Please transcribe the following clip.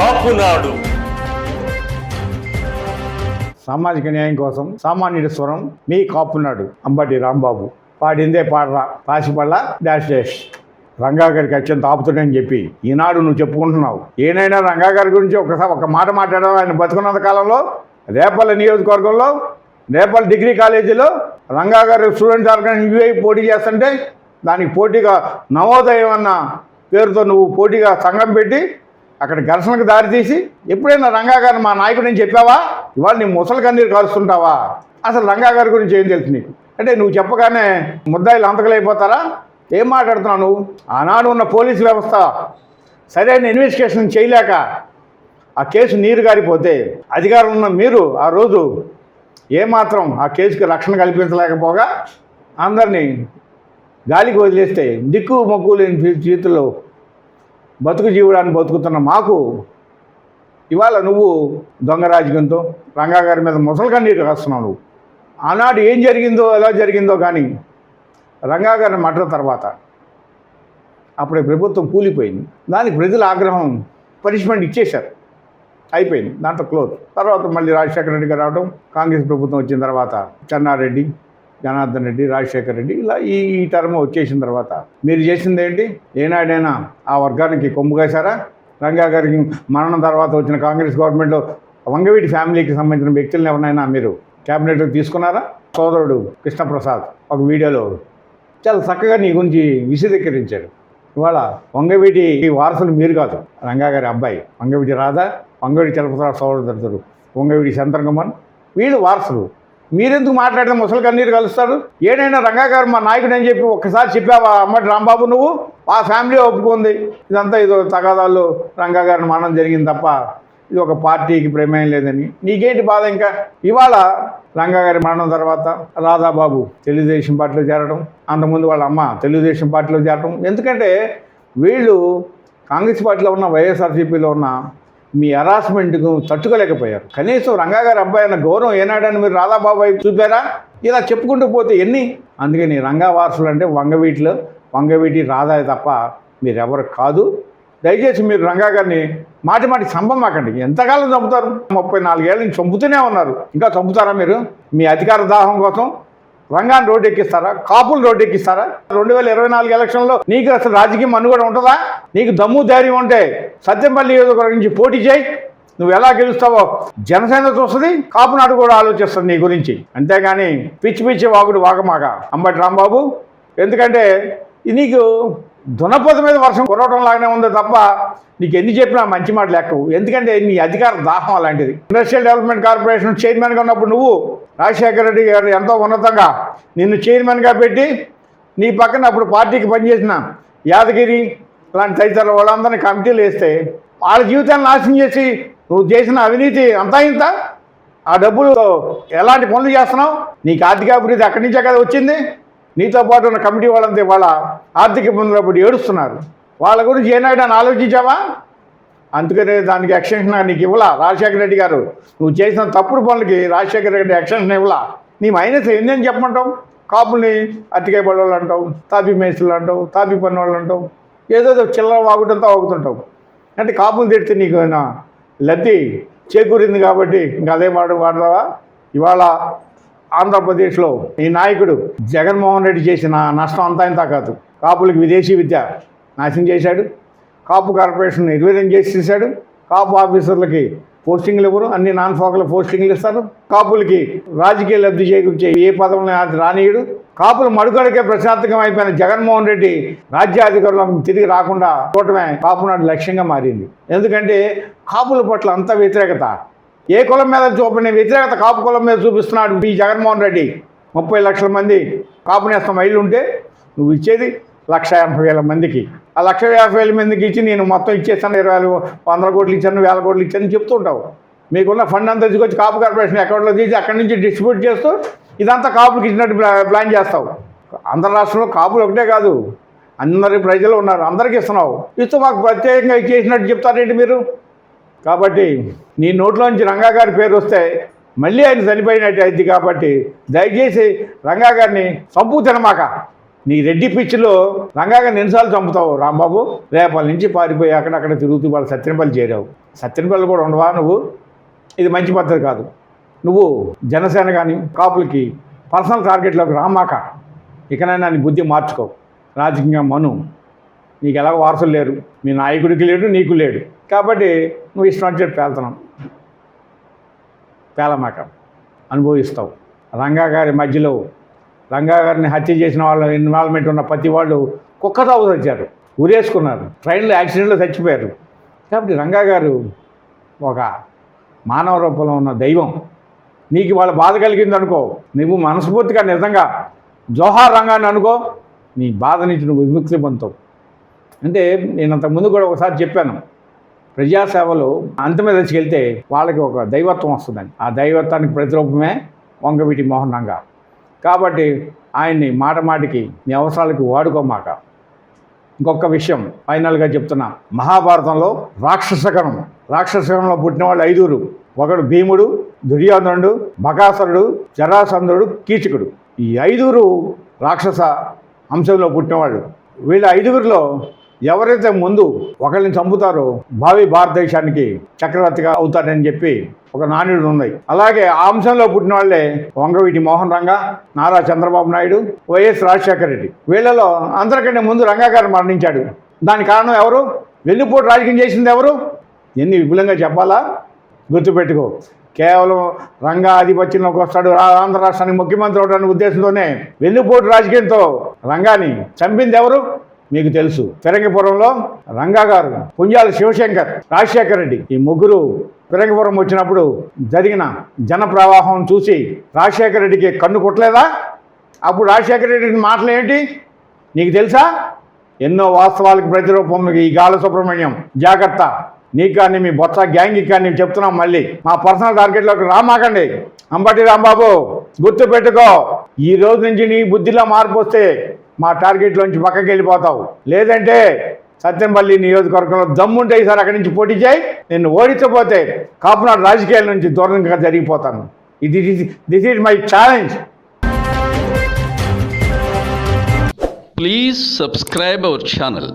కాపునాడు. సామాజిక న్యాయం కోసం సామాన్యుడి స్వరం మీ కాపున్నాడు అంబటి రాంబాబు. పాడిందే పాడరా పాసిపల్ల డాష్ డాష్. రంగా గారికి అత్యంత ఆపుతుడని చెప్పి ఈనాడు నువ్వు చెప్పుకుంటున్నావు. ఏనైనా రంగా గారి గురించి ఒకసారి ఒక మాట మాట్లాడడం ఆయన బతుకున్నంత కాలంలో రేపల్ల నియోజకవర్గంలో రేపల్ డిగ్రీ కాలేజీలో రంగా గారు స్టూడెంట్స్ ఆర్గనైజేషన్ యూఐ పోటీ చేస్తుంటే దానికి పోటీగా నవోదయం అన్న పేరుతో నువ్వు పోటీగా సంఘం పెట్టి అక్కడ ఘర్షణకు దారితీసి ఎప్పుడైనా రంగా గారిని మా నాయకుడు నేను చెప్పావా? ఇవాళ నీ ముసలి కన్నీరు కారుస్తుంటావా? అసలు రంగా గారి గురించి ఏం తెలుసు నీకు? అంటే నువ్వు చెప్పగానే ముద్దాయిలు అంతకలైపోతారా? ఏం మాట్లాడుతున్నావు నువ్వు? ఆనాడు ఉన్న పోలీసు వ్యవస్థ సరైన ఇన్వెస్టిగేషన్ చేయలేక ఆ కేసు నీరు గారిపోతే అధికారం ఉన్న మీరు ఆ రోజు ఏమాత్రం ఆ కేసుకి రక్షణ కల్పించలేకపోగా అందరినీ గాలికి వదిలేస్తే దిక్కు మొక్కు లేని జీవితంలో బతుకు జీవుడాన్ని బతుకుతున్న మాకు ఇవాళ నువ్వు దొంగ రాజకీయంతో రంగా గారి మీద ముసలి కన్నీరు కాస్తున్నావు నువ్వు. ఆనాడు ఏం జరిగిందో ఎలా జరిగిందో కానీ రంగా గారిని మటర్ తర్వాత అప్పుడే ప్రభుత్వం కూలిపోయింది. దానికి ప్రజల ఆగ్రహం పనిష్మెంట్ ఇచ్చేశారు. అయిపోయింది. దాంట్లో క్లోజ్. తర్వాత మళ్ళీ రాజశేఖర రెడ్డి గారు రావడం కాంగ్రెస్ ప్రభుత్వం వచ్చిన తర్వాత చెన్నారెడ్డి జనార్దన్ రెడ్డి రాజశేఖర్ రెడ్డి ఇలా ఈ ఈ టర్మ్ వచ్చేసిన తర్వాత మీరు చేసింది ఏంటి? ఏనాడైనా ఆ వర్గానికి కొమ్ము కాశారా? రంగా గారికి మరణం తర్వాత వచ్చిన కాంగ్రెస్ గవర్నమెంట్లో వంగవీటి ఫ్యామిలీకి సంబంధించిన వ్యక్తులను ఎవరినైనా మీరు క్యాబినెట్లో తీసుకున్నారా? సోదరుడు కృష్ణప్రసాద్ ఒక వీడియోలో చాలా చక్కగా నీ గురించి విశదీకరించాడు ఇవాళ వంగవీటి వారసులు మీరు కాదు రంగా గారి అబ్బాయి వంగవీటి రాధా వంగవీటి చలపతిరావు సోదరుడు వంగవీటి కుమార్ వీళ్ళు వారసులు. మీరెందుకు మాట్లాడితే ముసలి కన్నీరు కలుస్తారు? ఏడైనా రంగా గారు మా నాయకుడు అని చెప్పి ఒక్కసారి చెప్పావా? అమ్మటి రాంబాబు నువ్వు? ఆ ఫ్యామిలీ ఒప్పుకుంది. ఇదంతా ఇదో తగాదాలు రంగా గారిని మరణం జరిగింది తప్ప ఇది ఒక పార్టీకి ప్రమేయం లేదని. నీకేంటి బాధ ఇంకా? ఇవాళ రంగా గారి మరణం తర్వాత రాధాబాబు తెలుగుదేశం పార్టీలో చేరడం అంతకుముందు వాళ్ళ అమ్మ తెలుగుదేశం పార్టీలో చేరడం. ఎందుకంటే వీళ్ళు కాంగ్రెస్ పార్టీలో ఉన్న వైఎస్ఆర్సీపీలో ఉన్న మీ హరాస్మెంట్కు తట్టుకోలేకపోయారు. కనీసం రంగా గారి అబ్బాయి అన్న గౌరవం ఏనాడని మీరు రాధాబాబు వైపు చూపారా? ఇలా చెప్పుకుంటూ పోతే ఎన్ని? అందుకని రంగా వారసులు అంటే వంగవీటిలో వంగవీటి రాధా తప్ప మీరెవరు కాదు. దయచేసి మీరు రంగా గారిని మాటి మాటి చంపమాకండి ఎంతకాలం చంపుతారు? ముప్పై నాలుగేళ్ళ నుంచి చంపుతూనే ఉన్నారు. ఇంకా చంపుతారా మీరు? మీ అధికార దాహం కోసం రంగాన్ని రోడ్డు ఎక్కిస్తారా? కాపులు రోడ్డు ఎక్కిస్తారా? రెండు వేల ఇరవై నాలుగు ఎలక్షన్లో నీకు అసలు రాజకీయం మనుగడ ఉంటుందా? నీకు దమ్ము ధైర్యం ఉంటే సత్యంపల్లి నియోజకవర్గం నుంచి పోటీ చేయి. నువ్వు ఎలా గెలుస్తావో జనసేన చూస్తుంది కాపునాడు కూడా ఆలోచిస్తుంది నీ గురించి. అంతేగాని పిచ్చి పిచ్చి వాగుడు వాగమాక. అంబటి రాంబాబు ఎందుకంటే నీకు దునపద మీద వర్షం కురవటం లాగానే ఉంది తప్ప నీకు ఎన్ని చెప్పినా మంచి మాట లెక్కవు ఎందుకంటే నీ అధికార దాహం అలాంటిది. ఇండస్ట్రియల్ డెవలప్మెంట్ కార్పొరేషన్ చైర్మన్గా ఉన్నప్పుడు నువ్వు రాజశేఖర రెడ్డి గారు ఎంతో ఉన్నతంగా నిన్ను చైర్మన్గా పెట్టి నీ పక్కన అప్పుడు పార్టీకి పనిచేసిన యాదగిరి లాంటి తదితరుల వాళ్ళందరినీ కమిటీలు వేస్తే వాళ్ళ జీవితాన్ని నాశనం చేసి నువ్వు చేసిన అవినీతి అంతా ఇంత? ఆ డబ్బులు ఎలాంటి పనులు చేస్తున్నావు? నీకు ఆర్థిక అభివృద్ధి అక్కడి నుంచే కదా వచ్చింది. నీతో పాటు ఉన్న కమిటీ వాళ్ళంతా వాళ్ళ ఆర్థిక ఇబ్బందులు అప్పుడు ఏడుస్తున్నారు. వాళ్ళ గురించి ఏనాడు ఆలోచించావా? అందుకనే దానికి ఎక్స్టెన్షన్ నీకు ఇవ్వలా. రాజశేఖర రెడ్డి గారు నువ్వు చేసిన తప్పుడు పనులకి రాజశేఖర రెడ్డి ఎక్స్టెన్షన్ ఇవ్వలా. నీ మైనస్ ఎన్ని చెప్పమంటావు? కాపుల్ని అట్టికాయ పడవాళ్ళు అంటావు తాపి మేస్తులు అంటావు తాపి పని వాళ్ళు అంటావు ఏదో చిల్లర వాగుటంతా వాగుతుంటావు. అంటే కాపులు తిడితే నీకు ఏమైనా లబ్ధి చేకూరింది కాబట్టి ఇంకా అదే మాట వాడతావా? ఇవాళ ఆంధ్రప్రదేశ్లో ఈ నాయకుడు జగన్మోహన్ రెడ్డి చేసిన నష్టం అంతా ఇంత కాదు. కాపులకు విదేశీ విద్య నాశనం చేశాడు. కాపు కార్పొరేషన్ నిర్వీర్యం చేసేసాడు కాపు ఆఫీసర్లకి పోస్టింగ్లు ఇవ్వరు అన్ని నాన్ ఫోకల్ పోస్టింగ్లు ఇస్తారు. కాపులకి రాజకీయ లబ్ధి చేకూర్చే ఏ పదవులను రానియడు. కాపులు మడుకడకే ప్రశాంతకం అయిపోయిన జగన్మోహన్ రెడ్డి రాజ్యాధికారులకు తిరిగి రాకుండా చూడటమే కాపునాడు లక్ష్యంగా మారింది. ఎందుకంటే కాపుల పట్ల అంత వ్యతిరేకత. ఏ కులం మీద చూపని వ్యతిరేకత కాపు కులం మీద చూపిస్తున్నాడు ఈ జగన్మోహన్ రెడ్డి. ముప్పై లక్షల మంది కాపు నేస్తం మైళ్ళు ఉంటే నువ్వు ఇచ్చేది లక్ష యాభై వేల మందికి. ఆ లక్ష యాభై వేల మందికి ఇచ్చి నేను మొత్తం ఇచ్చేస్తాను ఇరవై వేలు వందల కోట్లు ఇచ్చాను వేల కోట్లు ఇచ్చాను చెప్తుంటావు. మీకున్న ఫండ్ అంతా తీసుకొచ్చి కాపు కార్పొరేషన్ అకౌంట్లో తీసి అక్కడి నుంచి డిస్ట్రిబ్యూట్ చేస్తూ ఇదంతా కాపుకి ఇచ్చినట్టు ప్లాన్ చేస్తావు. ఆంధ్ర రాష్ట్రంలో కాపులు ఒకటే కాదు. అందరి ప్రజలు ఉన్నారు అందరికీ ఇస్తున్నావు. ఇస్తూ మాకు ప్రత్యేకంగా ఇచ్చేసినట్టు చెప్తారేంటి మీరు? కాబట్టి నీ నోట్లోంచి రంగా గారి పేరు వస్తే మళ్ళీ ఆయన చనిపోయినట్టు అయింది కాబట్టి దయచేసి రంగా గారిని చంపు తినమాక నీ రెడ్డి పిచ్చిలో రంగాగా నిన్నసార్లు చంపుతావు రాంబాబు. రేపటి నుంచి పారిపోయి అక్కడక్కడ తిరుగుతూ వాళ్ళు సత్యనపల్లి చేరావు. సత్యనపల్లి కూడా ఉండవా నువ్వు? ఇది మంచి పద్ధతి కాదు. నువ్వు జనసేన కానీ కాపులకి పర్సనల్ టార్గెట్లోకి రామాక. ఇకనైనా నీ బుద్ధి మార్చుకో. రాజకీయంగా మను. నీకు ఎలాగో వారసులు లేరు. మీ నాయకుడికి లేడు నీకు లేడు. కాబట్టి నువ్వు ఇష్టం వచ్చేట్టు పేలుతున్నావు. పేలమాక. అనుభవిస్తావు. రంగా గారి మధ్యలో రంగా గారిని హత్య చేసిన వాళ్ళ ఇన్వాల్వ్మెంట్ ఉన్న ప్రతి వాళ్ళు కుక్క తావు వచ్చారు. ఉరేసుకున్నారు ట్రైన్లో యాక్సిడెంట్లో చచ్చిపోయారు. కాబట్టి రంగా గారు ఒక మానవ రూపంలో ఉన్న దైవం. నీకు వాళ్ళ బాధ కలిగింది అనుకో నువ్వు మనస్ఫూర్తిగా నిజంగా జోహార్ రంగాన్ని అనుకో నీ బాధ నుంచి నువ్వు విముక్తి పొందుతావు. అంటే నేను అంతకుముందు కూడా ఒకసారి చెప్పాను. ప్రజాసేవలు అంతిమ దశకి వెళ్తే వాళ్ళకి ఒక దైవత్వం వస్తుందని. ఆ దైవత్వానికి ప్రతిరూపమే వంగవీటి మోహన్ రంగా. కాబట్టి ఆయన్ని మాట మాటికి నీ అవసరాలకి వాడుకోమాక. ఇంకొక విషయం ఫైనల్గా చెప్తున్నా. మహాభారతంలో రాక్షసగణం రాక్షసగణంలో పుట్టిన వాళ్ళు ఐదుగురు. ఒకడు భీముడు దుర్యోధనుడు బకాసురుడు జరాసంధుడు కీచకుడు. ఈ ఐదుగురు రాక్షస అంశంలో పుట్టినవాళ్ళు వీళ్ళ ఐదుగురిలో ఎవరైతే ముందు ఒకరిని చంపుతారో భావి భారతదేశానికి చక్రవర్తిగా అవుతాడని చెప్పి ఒక నాణ్యుడు ఉన్నాయి. అలాగే ఆ అంశంలో పుట్టిన వాళ్ళే వంగవీటి మోహన్ రంగా నారా చంద్రబాబు నాయుడు వైఎస్ రాజశేఖర రెడ్డి. వీళ్ళలో అందరికంటే ముందు రంగా గారు మరణించాడు. దాని కారణం ఎవరు? వెన్నుపోటు రాజకీయం చేసింది ఎవరు? ఎన్ని విపులంగా చెప్పాలా? గుర్తుపెట్టుకో. కేవలం రంగా ఆధిపత్యంలోకి వస్తాడు ఆంధ్ర రాష్ట్రానికి ముఖ్యమంత్రి అవడానికి ఉద్దేశంతోనే వెన్నుపోటు రాజకీయంతో రంగాని చంపింది ఎవరు? మీకు తెలుసు. ఫిరంగిపురంలో రంగా గారు పుంజాల శివశంకర్ రాజశేఖర రెడ్డి ఈ ముగ్గురు ఫిరంగిపురం వచ్చినప్పుడు జరిగిన జన ప్రవాహం చూసి రాజశేఖర రెడ్డికి కన్ను కొట్టలేదా? అప్పుడు రాజశేఖర రెడ్డి మాటలు ఏంటి? నీకు తెలుసా? ఎన్నో వాస్తవాలకు ప్రతిరూపం ఈ గాల సుబ్రహ్మణ్యం. జాగ్రత్త. నీకు కానీ మీ బొత్స గ్యాంగ్కి కానీ నేను చెప్తున్నాం మళ్ళీ. మా పర్సనల్ టార్గెట్లోకి రామాకండి. అంబటి రాంబాబు గుర్తు పెట్టుకో ఈ రోజు నుంచి నీ బుద్ధిలో మార్పు వస్తే మా టార్గెట్లోంచి పక్కకి వెళ్ళిపోతావు. లేదంటే సత్యంపల్లి నియోజకవర్గంలో దమ్ముంటే ఈసారి అక్కడి నుంచి పోటీ చేయి నేను ఓడించకపోతే కాపునాడు రాజకీయాల నుంచి దూరంగా జరిగిపోతాను. ఇది this is my challenge please subscribe our channel